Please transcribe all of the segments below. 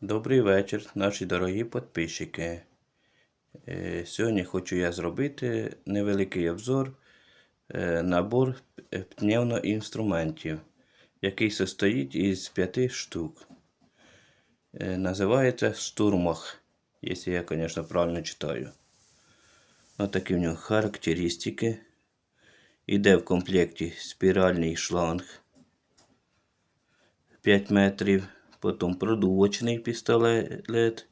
Добрий вечір, наші дорогі підписчики. Е, Сьогодні хочу я зробити невеликий обзор е, набор пневмоінструментів, який состоїть із п'яти штук. Е, Називається штурмах, якщо я, звісно, правильно читаю. Ось такі в нього характеристики. Іде в комплекті спіральний шланг 5 метрів. Потім продувочний пістолет.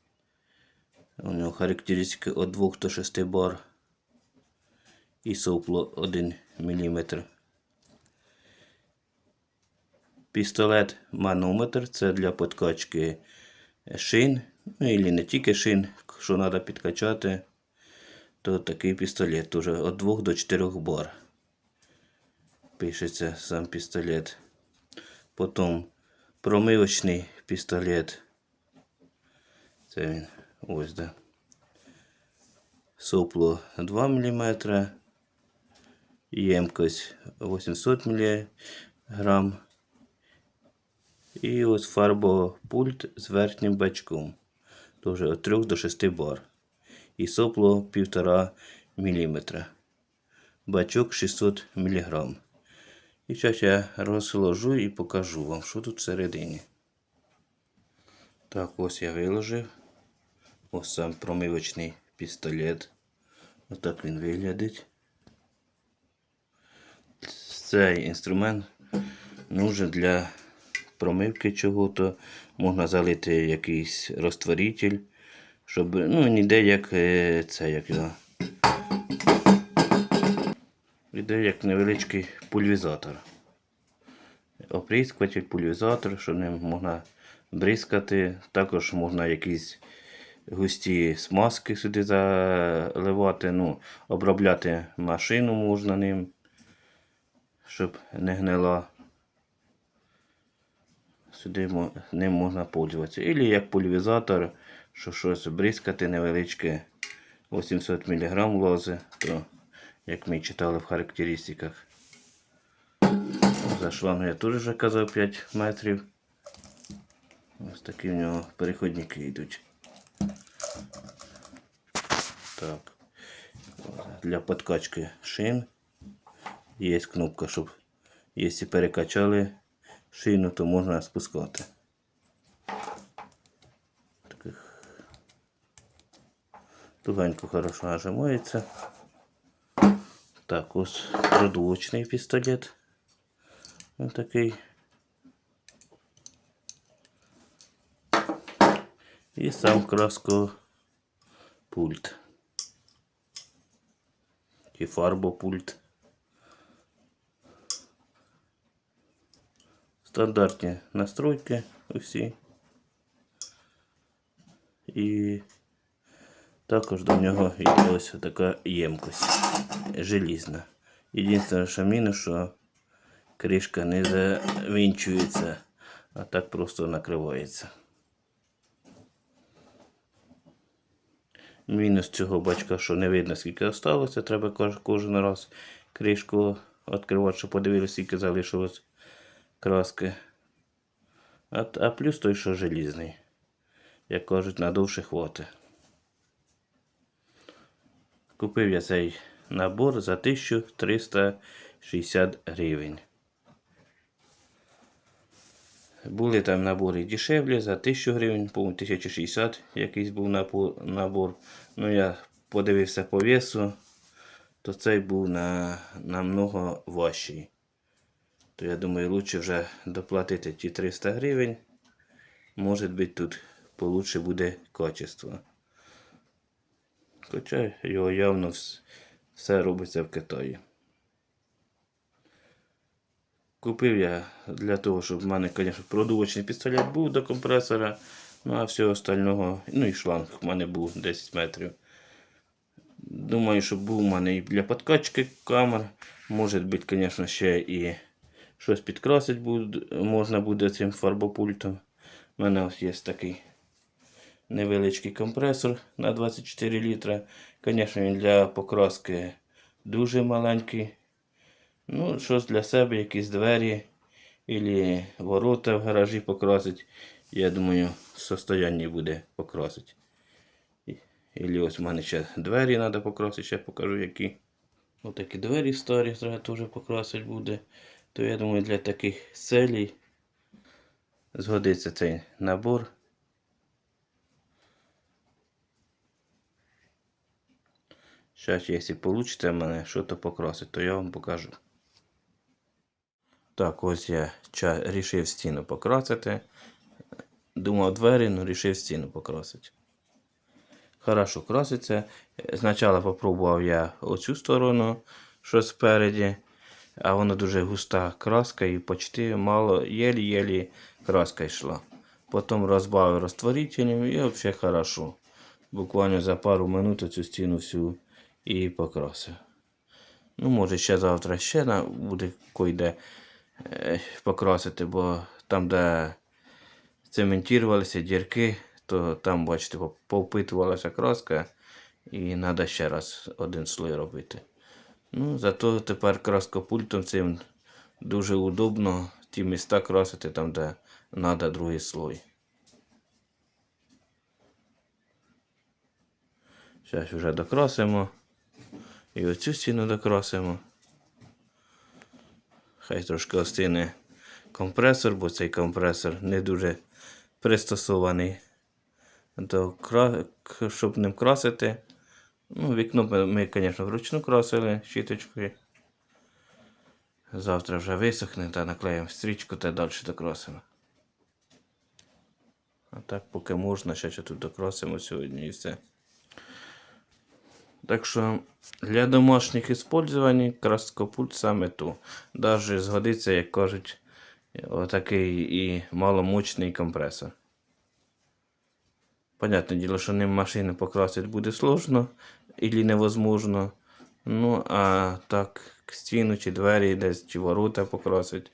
У нього характеристики від 2 до 6 бар. І сопло 1 мм. Пістолет манометр це для підкачки шин. Ну, і не тільки шин, що треба підкачати, то такий пістолет теж від 2 до 4 бар. Пишеться сам пістолет. Потім промивочний пістолет. Це він ось де. Сопло 2 мм. Ємкость 800 мг. І ось фарбопульт з верхнім бачком. Теж від 3 до 6 бар. І сопло 1,5 мм. Бачок 600 мг. І зараз я розложу і покажу вам, що тут всередині. Так, ось я виложив. Ось сам промивочний пістолет. Отак він виглядить. Цей інструмент нужен для промивки чого-то. Можна залити якийсь розтворитель, щоб ну, ніде як е, це, як його. Іде як невеличкий пульвізатор. Оприскуватель, пульвізатор, що ним можна бризкати. Також можна якісь густі смазки сюди заливати. Ну, обробляти машину можна ним, щоб не гнила. Сюди ним можна пользуватися. Ілі як пульвізатор, що щось бризкати невеличке 800 мг лози, то як ми читали в характеристиках. За шлангу я теж вже казав 5 метрів. Ось такі в нього переходники йдуть. Так. Для подкачки шин є кнопка, щоб якщо перекачали шину, то можна спускати. Таких тугенько хорошо нажимається. Так, ось продувочний пістолет. Ось такий. І сам краскопульт. І фарбопульт. Стандартні настройки усі. І також до нього йде ось така ємкость желізна. Єдине, що мінус, що кришка не завінчується, а так просто накривається. Мінус цього бачка, що не видно, скільки залишилося. Треба кожен раз кришку відкривати, щоб подивилися, скільки залишилось краски. А, а плюс той, що желізний. Як кажуть, надовше хвати. Купив я цей набор за 1360 гривень. Були там набори дешевле за 1000 гривень, по-моєму 1060 якийсь був набор. Ну я подивився по весу, то цей був на, намного важчий. То я думаю, лучше вже доплатити ті 300 гривень. Може бути тут получше буде качество. Хоча його явно все робиться в Китаї. Купив я для того, щоб в мене, звісно, продувочний пістолет був до компресора. Ну а всього остального, ну і шланг в мене був 10 метрів. Думаю, щоб був у мене і для подкачки камер. Може бути, звісно, ще і щось підкрасити можна буде цим фарбопультом. У мене ось є такий невеличкий компресор на 24 літра. Звісно, він для покраски дуже маленький. Ну, щось для себе, якісь двері, або ворота в гаражі покрасить. я думаю, в состоянні буде покрасити. Ілі ось в мене ще двері треба покрасити, ще покажу які. Ось такі двері старі треба теж покрасити буде. То я думаю, для таких целей згодиться цей набор. Зараз, якщо вийде в мене щось покрасити, то я вам покажу. Так, ось я рішив стіну покрасити. Думав двері, але рішив стіну покрасити. Хорошо краситься. Спочатку попробував я оцю сторону, що спереді, а вона дуже густа краска і почти мало, єлі-єлі краска йшла. Потім розбавив розтворителем і взагалі хорошо. Буквально за пару минут цю стіну всю і покрасив. Ну, може, ще завтра ще буде койде покрасити, бо там, де цементувалися дірки, то там, бачите, повпитувалася краска і треба ще раз один слой робити. Ну, зато тепер краскопультом цим дуже удобно ті міста красити там, де треба другий слой. Зараз вже докрасимо. І оцю стіну докрасимо. Хай трошки остине компресор, бо цей компресор не дуже пристосований до кра... щоб ним красити. Ну, вікно ми, звісно, вручну красили щіточкою. Завтра вже висохне та наклеїмо стрічку та далі докрасимо. А так, поки можна, ще, ще тут докрасимо сьогодні і все. Так що для домашніх использувань краскопульт саме ту. Даже згодиться, як кажуть, отакий і маломощний компресор. Понятне діло, що ним машини покрасити буде сложно і невозможно. Ну, а так, стіну чи двері десь, чи ворота покрасити,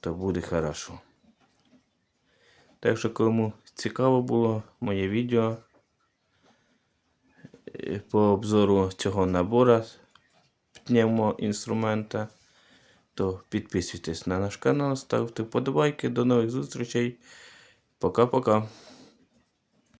то буде хорошо. Так що, кому цікаво було моє відео по обзору цього набору пневмоінструмента, то підписуйтесь на наш канал, ставте вподобайки. До нових зустрічей. Пока-пока.